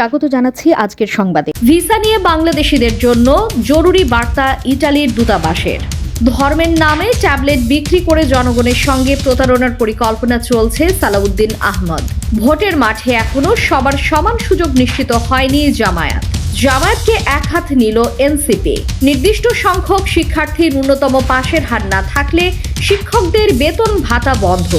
স্বাগত জানাচ্ছি আজকের সংবাদে। ভিসা নিয়ে বাংলাদেশিদের জন্য জরুরি বার্তা ইটালির দূতাবাসের। ধর্মের নামে ট্যাবলেট বিক্রি করে জনগণের সঙ্গে প্রতারণার পরিকল্পনা চলছে সালাউদ্দিন আহমদ। ভোটের মাঠে এখনও সবার সমান সুযোগ নিশ্চিত হয়নি জামায়াত। জামায়াতকে এক হাত নিল এনসিপি। নির্দিষ্ট সংখ্যক শিক্ষার্থীর ন্যূনতম পাশের হার না থাকলে শিক্ষকদের বেতন ভাতা বন্ধ।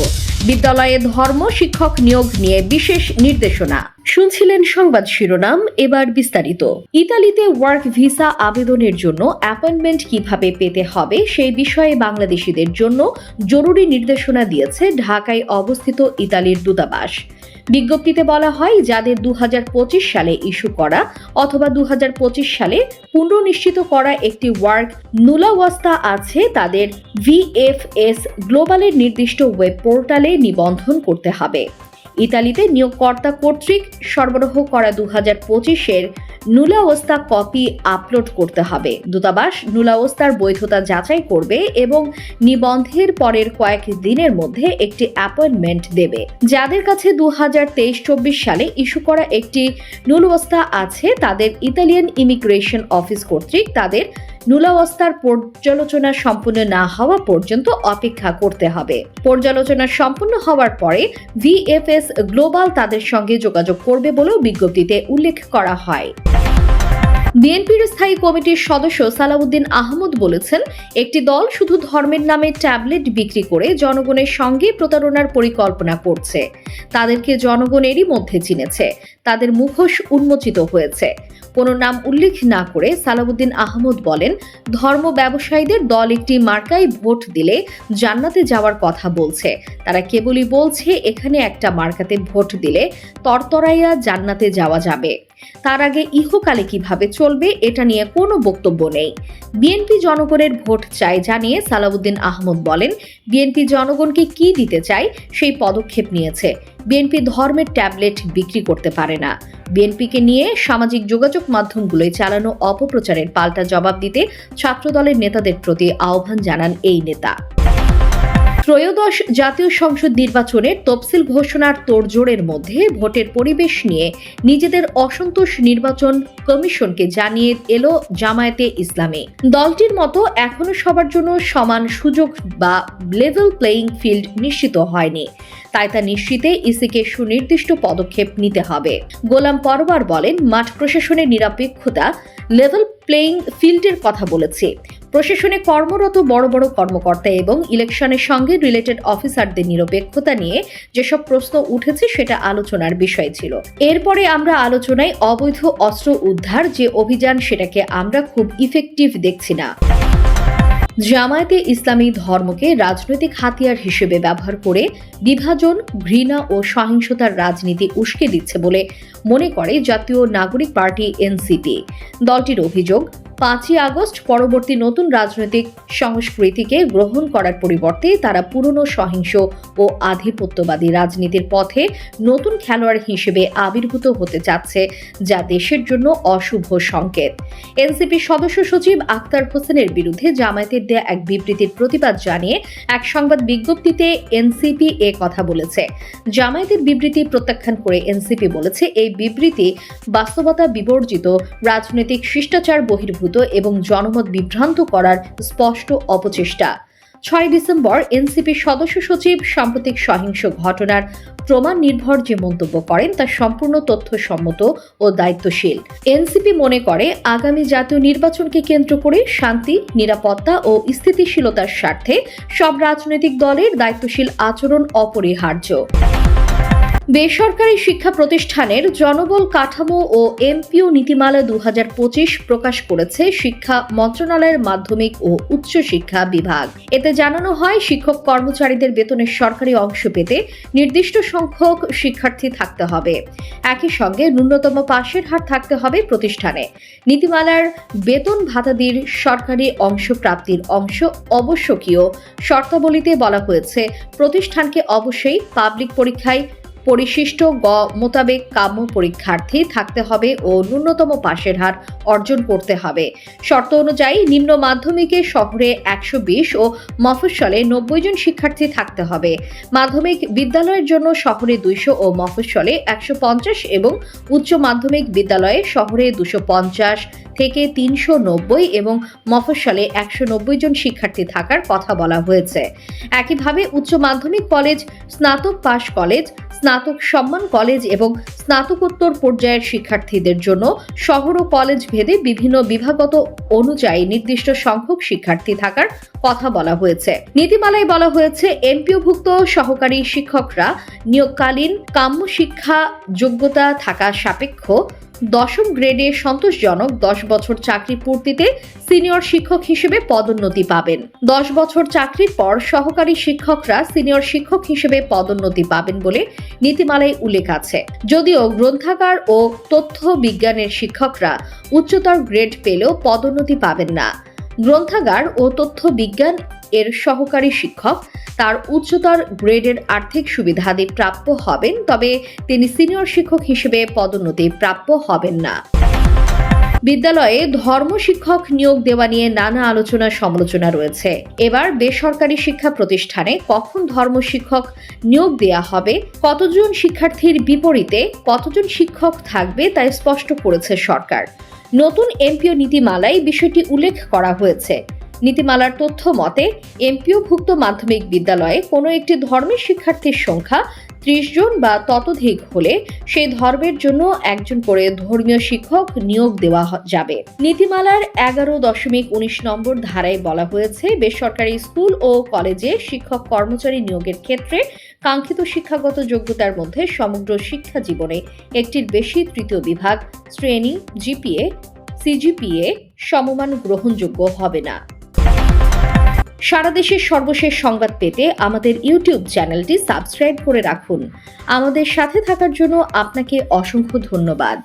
বিদ্যালয়ে ধর্ম শিক্ষক নিয়োগ নিয়ে বিশেষ নির্দেশনা। শুনছিলেন সংবাদ শিরোনাম, এবার বিস্তারিত। ইতালিতে ওয়ার্ক ভিসা আবেদনের জন্য অ্যাপয়েন্টমেন্ট কীভাবে পেতে হবে সেই বিষয়ে বাংলাদেশিদের জন্য জরুরি নির্দেশনা দিয়েছে ঢাকায় অবস্থিত ইতালির দূতাবাস। বিজ্ঞপ্তিতে বলা হয় যাদের দু হাজার পঁচিশ সালে ইস্যু করা অথবা দু হাজার পঁচিশ সালে পুনর্নিশ্চিত করা একটি ওয়ার্ক নুলাওয়াস্তা আছে, তাদের ভিএফএস গ্লোবালের নির্দিষ্ট ওয়েব পোর্টালে নিবন্ধন করতে হবে। ইতালিতে নিয়োগকর্তা কর্তৃক সরবরাহ করা দু হাজার পঁচিশের নুলাওস্তা কপি আপলোড করতে হবে। দূতাবাস নুলাওস্তার বৈধতা যাচাই করবে এবং নিবন্ধের পরের কয়েক দিনের মধ্যে একটি অ্যাপয়েন্টমেন্ট দেবে। যাদের কাছে দু হাজার তেইশ চব্বিশ সালে ইস্যু করা একটি নুলাওস্তা আছে, তাদের ইতালিয়ান ইমিগ্রেশন অফিস কর্তৃক তাদের নুলাওস্তার পর্যালোচনা সম্পূর্ণ না হওয়া পর্যন্ত অপেক্ষা করতে হবে। পর্যালোচনা সম্পূর্ণ হওয়ার পরে ভিএফএস গ্লোবাল তাদের সঙ্গে যোগাযোগ করবে বলেও বিজ্ঞপ্তিতে উল্লেখ করা হয়। বিএনপির স্থায়ী কমিটির সদস্য সালাউদ্দিন আহমদ বলেছেন, একটি দল শুধু ধর্মের নামে ট্যাবলেট বিক্রি করে জনগণের সঙ্গে প্রতারণার পরিকল্পনা করছে। তাদেরকে জনগণেরই মধ্যে চিনেছে। তাদের মুখোশ উন্মোচিত হয়েছে। কোনো নাম উল্লেখ না করে সালাউদ্দিন আহমদ বলেন, ধর্ম ব্যবসায়ীদের দল একটি মার্কায় ভোট দিলে জান্নাতে যাওয়ার কথা বলছে। তারা কেবলই বলছে, এখানে একটা মার্কাতে ভোট দিলে তরতরাইয়া জান্নাতে যাওয়া যাবে। তার আগে ইহকালে কীভাবে চলবে এটা নিয়ে কোনো বক্তব্য নেই। বিএনপি জনগণের ভোট চায় জানিয়ে সালাউদ্দিন আহমদ বলেন, বিএনপি জনগণকে কি দিতে চায় সেই পদক্ষেপ নিয়েছে। বিএনপি ধর্মের ট্যাবলেট বিক্রি করতে পারে না। বিএনপিকে নিয়ে সামাজিক যোগাযোগ মাধ্যমগুলোয় চালানো অপপ্রচারের পাল্টা জবাব দিতে ছাত্রদলের নেতাদের প্রতি আহ্বান জানান এই নেতা। ত্রয়োদশ জাতীয় সংসদ নির্বাচনের তফসিল ঘোষণার তোড়জোড়ের মধ্যে ভোটের পরিবেশ নিয়ে নিজেদের অসন্তোষ নির্বাচন কমিশনকে জানিয়ে এলো জামায়াতে ইসলামী। দলটির মতো এখনও সবার জন্য সমান সুযোগ বা লেভেল প্লেয়িং ফিল্ড নিশ্চিত হয়নি। তাই তা নিশ্চিতে ইসিকে সুনির্দিষ্ট পদক্ষেপ নিতে হবে। গোলাম পরবার বলেন, মাঠ প্রশাসনের নিরপেক্ষতা লেভেল প্লেয়িং ফিল্ডের কথা বলেছে। প্রশাসনে কর্মরত বড় বড় কর্মকর্তা এবং ইলেকশনের সঙ্গে রিলেটেড অফিসারদের নিরপেক্ষতা নিয়ে যেসব প্রশ্ন উঠেছে সেটা আলোচনার বিষয় ছিল। এরপরে আমরা আলোচনায় অবৈধ অস্ত্র উদ্ধার যে অভিযান সেটাকে আমরা খুব ইফেক্টিভ দেখছি না। জামায়াতে ইসলামী ধর্মকে রাজনৈতিক হাতিয়ার হিসেবে ব্যবহার করে বিভাজন, ঘৃণা ও সহিংসতার রাজনীতি উস্কে দিচ্ছে বলে মনে করে জাতীয় নাগরিক পার্টি এনসিপি। দলটির অভিযোগ পাঁচই আগস্ট পরবর্তী নতুন রাজনৈতিক সংস্কৃতিকে গ্রহণ করার পরিবর্তে তারা পুরনো সহিংস ও আধিপত্যবাদী রাজনীতির পথে নতুন খেলোয়াড় হিসেবে আবির্ভূত হতে চাচ্ছে, যা দেশের জন্য অশুভ সংকেত। এনসিপি সদস্য সচিব আক্তার হোসেনের বিরুদ্ধে জামায়াতের দেয়া এক বিবৃতির প্রতিবাদ জানিয়ে এক সংবাদ বিজ্ঞপ্তিতে এনসিপি এ কথা বলেছে। জামায়াতের বিবৃতি প্রত্যাখ্যান করে এনসিপি বলেছে, এই বিবৃতি বাস্তবতা বিবর্জিত, রাজনৈতিক শিষ্টাচার বহির্ভূত এবং জনমত বিভ্রান্ত করার স্পষ্ট অপচেষ্টা। ছয় ডিসেম্বর এনসিপির সদস্য সচিব সাম্প্রতিক সহিংস ঘটনার প্রমাণ নির্ভর যে মন্তব্য করেন তা সম্পূর্ণ তথ্যসম্মত ও দায়িত্বশীল। এনসিপি মনে করে, আগামী জাতীয় নির্বাচনকে কেন্দ্র করে শান্তি, নিরাপত্তা ও স্থিতিশীলতার স্বার্থে সব রাজনৈতিক দলের দায়িত্বশীল আচরণ অপরিহার্য। বেসরকারি শিক্ষা প্রতিষ্ঠানের জনবল কাঠামো ও এমপিও নীতিমালা দু হাজার পঁচিশ প্রকাশ করেছে শিক্ষা মন্ত্রণালয়ের মাধ্যমিক ও উচ্চ শিক্ষা বিভাগ। এতে জানানো হয়, শিক্ষক কর্মচারীদের বেতনের সরকারি অংশ পেতে নির্দিষ্ট সংখ্যক শিক্ষার্থী থাকতে হবে। একই সঙ্গে ন্যূনতম পাশের হার থাকতে হবে প্রতিষ্ঠানে। নীতিমালার বেতন ভাতাদির সরকারি অংশ প্রাপ্তির অংশ অবশ্যকীয়। শর্তাবলীতে বলা হয়েছে, প্রতিষ্ঠানকে অবশ্যই পাবলিক পরীক্ষায় পরিশিষ্ট গ মোতাবেক কাম্য পরীক্ষার্থী থাকতে হবে ও ন্যূনতম পাশের হার অর্জন করতে হবে। শর্ত অনুযায়ী নিম্ন মাধ্যমিকে শহরে একশো বিশ ও মফস্বলে নব্বই জন শিক্ষার্থী থাকতে হবে। মাধ্যমিক বিদ্যালয়ের জন্য শহরে দুইশো ও মফস্বলে একশো পঞ্চাশ এবং উচ্চ মাধ্যমিক বিদ্যালয়ে শহরে দুশো পঞ্চাশ থেকে তিনশো নব্বই এবং মফস্বলে একশো নব্বই জন শিক্ষার্থী থাকার কথা বলা হয়েছে। একইভাবে উচ্চ মাধ্যমিক কলেজ, স্নাতক পাশ কলেজ স্নাতক সম্মান কলেজ এবং স্নাতকোত্তর পর্যায়ের শিক্ষার্থীদের জন্য শহর ও কলেজ ভেদে বিভিন্ন বিভাগত অনুযায়ী নির্দিষ্ট সংখ্যক শিক্ষার্থী থাকার কথা বলা হয়েছে। নীতিমালায় বলা হয়েছে, এমপিওভুক্ত সহকারী শিক্ষকরা নিয়োগকালীন কাম্য শিক্ষা যোগ্যতা থাকা সাপেক্ষ দশম গ্রেডে সন্তোষজনক দশ বছর চাকরি পূর্তিতে সিনিয়র শিক্ষক হিসেবে পদোন্নতি পাবেন। দশ বছর চাকরির পর সহকারী শিক্ষকরা সিনিয়র শিক্ষক হিসেবে পদোন্নতি পাবেন বলে নীতিমালায় উল্লেখ আছে। যদিও গ্রন্থাগার ও তথ্য বিজ্ঞানের শিক্ষকরা উচ্চতর গ্রেড পেলেও পদোন্নতি পাবেন না। গ্রন্থাগার ও তথ্য বিজ্ঞান এর সহকারী শিক্ষক। তার উচ্চতর গ্রেডের আর্থিক সুবিধাদি প্রাপ্য হবেন, তবে তিনি সিনিয়র শিক্ষক হিসেবে পদোন্নতি প্রাপ্য হবেন না। বিদ্যালয়ে ধর্ম শিক্ষক নিয়োগ দেওয়া নিয়ে নানা আলোচনা সমালোচনা রয়েছে। এবার বেসরকারি শিক্ষা প্রতিষ্ঠানে কখন ধর্ম শিক্ষক নিয়োগ দেয়া হবে, কতজন শিক্ষার্থীর বিপরীতে কতজন শিক্ষক থাকবে তা স্পষ্ট করেছে সরকার। নতুন এমপিও নীতিমালায় বিষয়টি উল্লেখ করা হয়েছে। নীতিমালার তথ্য মতে, এমপিওভুক্ত মাধ্যমিক বিদ্যালয়ে কোনো একটি ধর্মের শিক্ষার্থীর সংখ্যা ত্রিশ জন বা ততোধিক হলে সেই ধর্মের জন্য একজন করে ধর্মীয় শিক্ষক নিয়োগ দেওয়া যাবে। নীতিমালার এগারো দশমিক উনিশ নম্বর ধারায় বলা হয়েছে, বেসরকারি স্কুল ও কলেজে শিক্ষক কর্মচারী নিয়োগের ক্ষেত্রে কাঙ্ক্ষিত শিক্ষাগত যোগ্যতার মধ্যে সমগ্র শিক্ষা জীবনে একটির বেশি তৃতীয় বিভাগ, শ্রেণি, জিপিএ, সিজিপিএ সমমান গ্রহণযোগ্য হবে না। সারা দেশের সর্বশেষ সংবাদ পেতে আমাদের ইউটিউব চ্যানেলটি সাবস্ক্রাইব করে রাখুন। আমাদের সাথে থাকার জন্য আপনাকে অসংখ্য ধন্যবাদ।